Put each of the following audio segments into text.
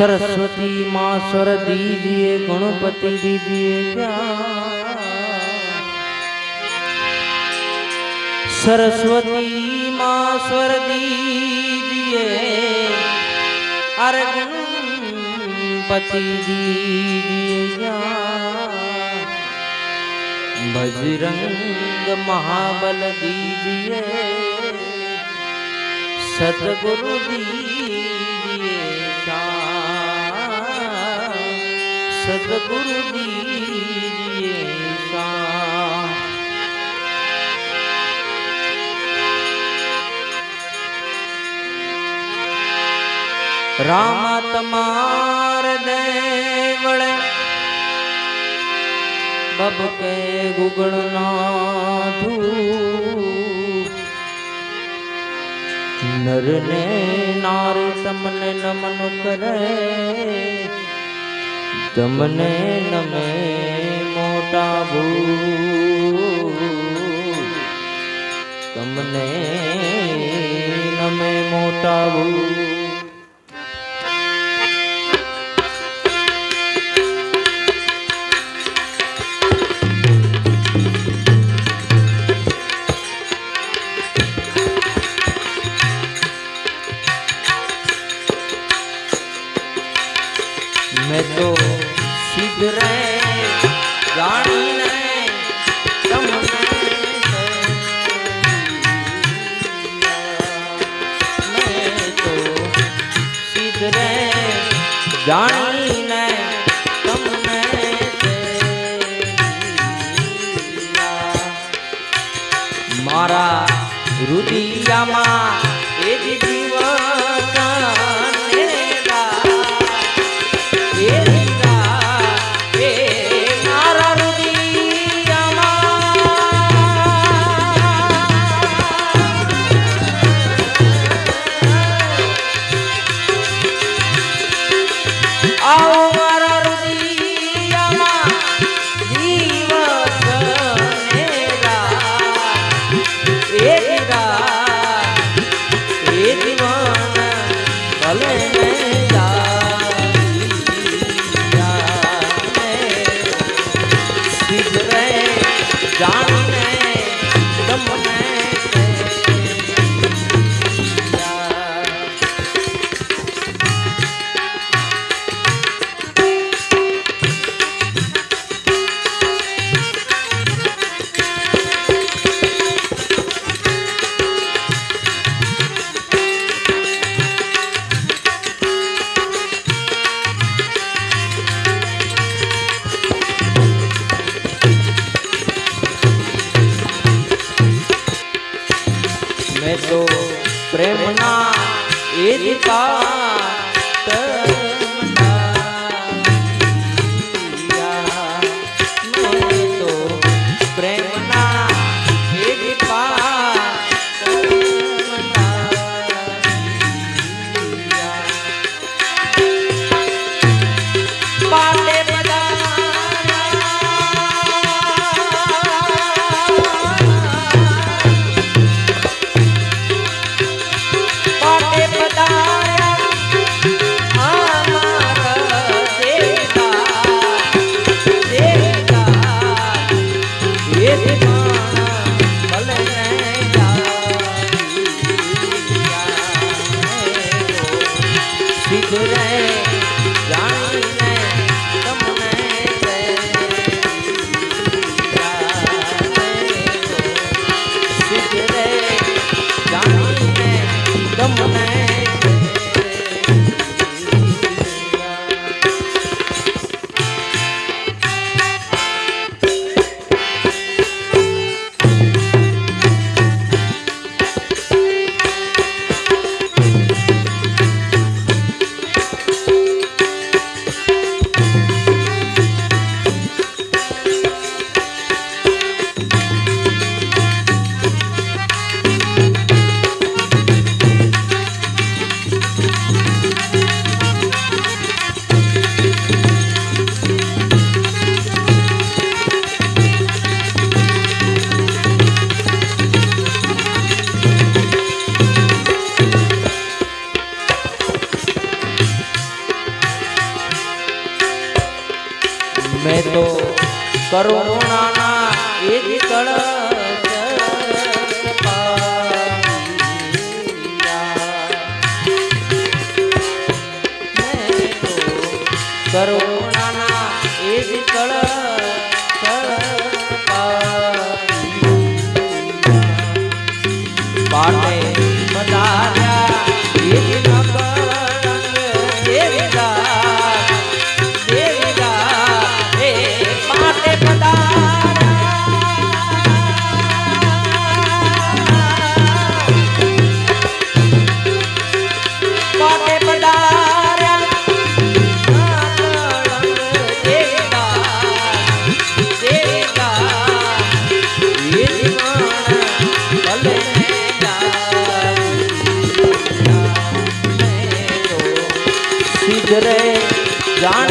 सरस्वती माँ स्वर दीजिए गणपति दीजिए ज्ञान सरस्वती माँ स्वर दीजिए अरे गणपति दीजिए ज्ञान बजरंग महाबल दीजिए सतगुरु दीजिए સદગુરુ રામ તમાર દેવળે બબકે ગુગળ નર ને નાર તમને નમન કરે તમને નમે મોટા ભૂ. તમને નમે મોટા ભૂ. મેં તો જાણીને જાણીને તમને મારા રુદિયામાં એ તમને કરુણાના એ જ તળ પાટે પધાર John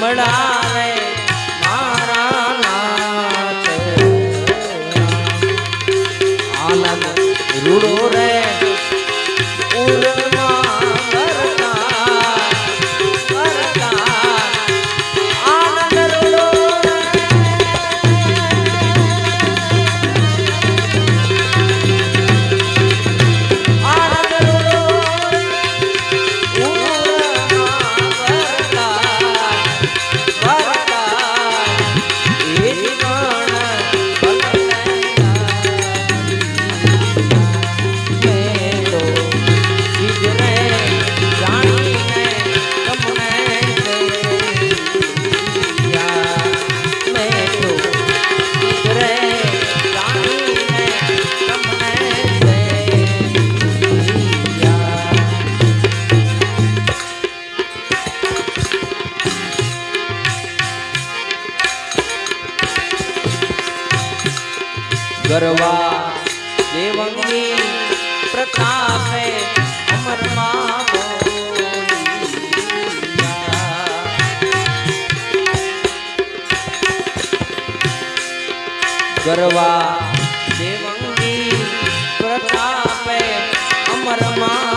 લીમડા રે મારા નાથ. રૂડો રે. ઉલમ કરવા દેવંગી પ્રતાપે અમરમાં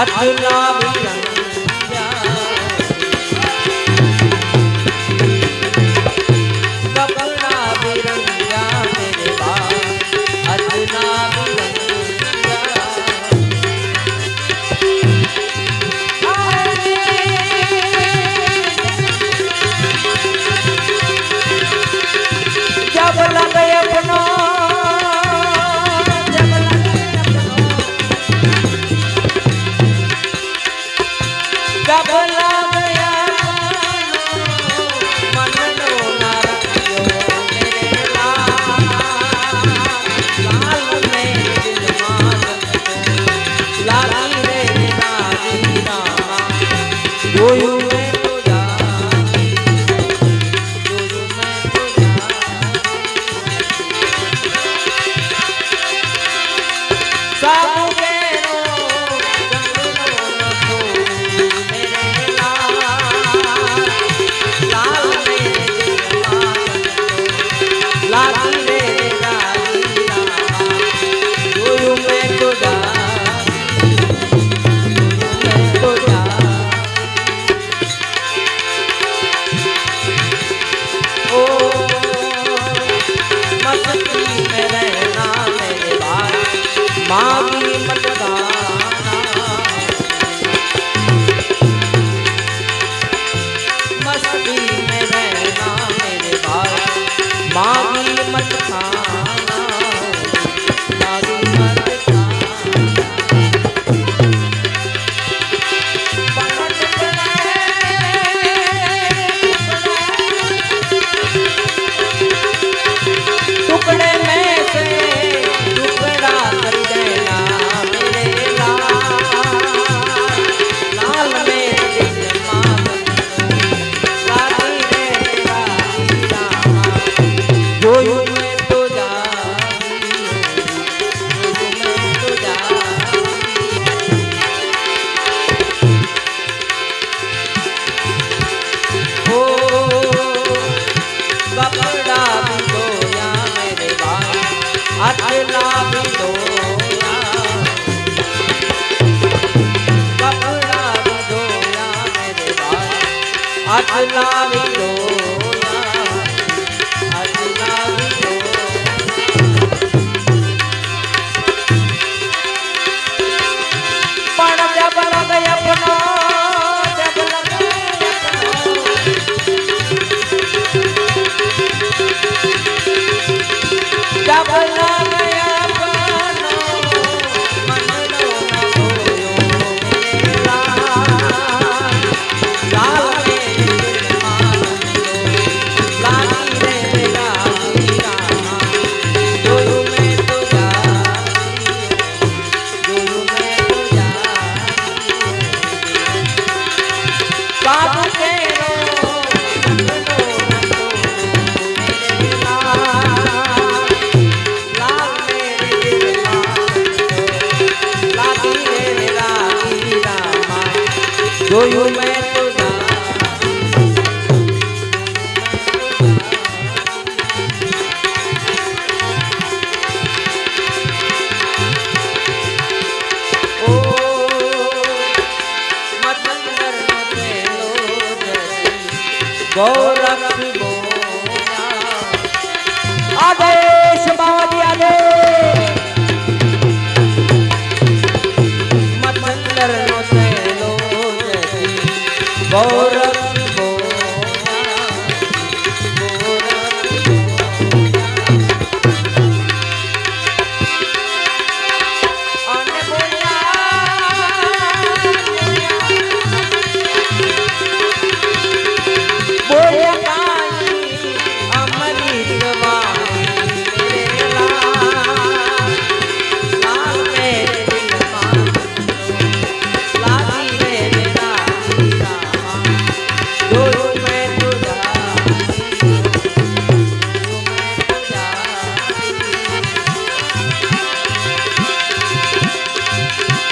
अतुला বাজলামিলো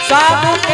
沙。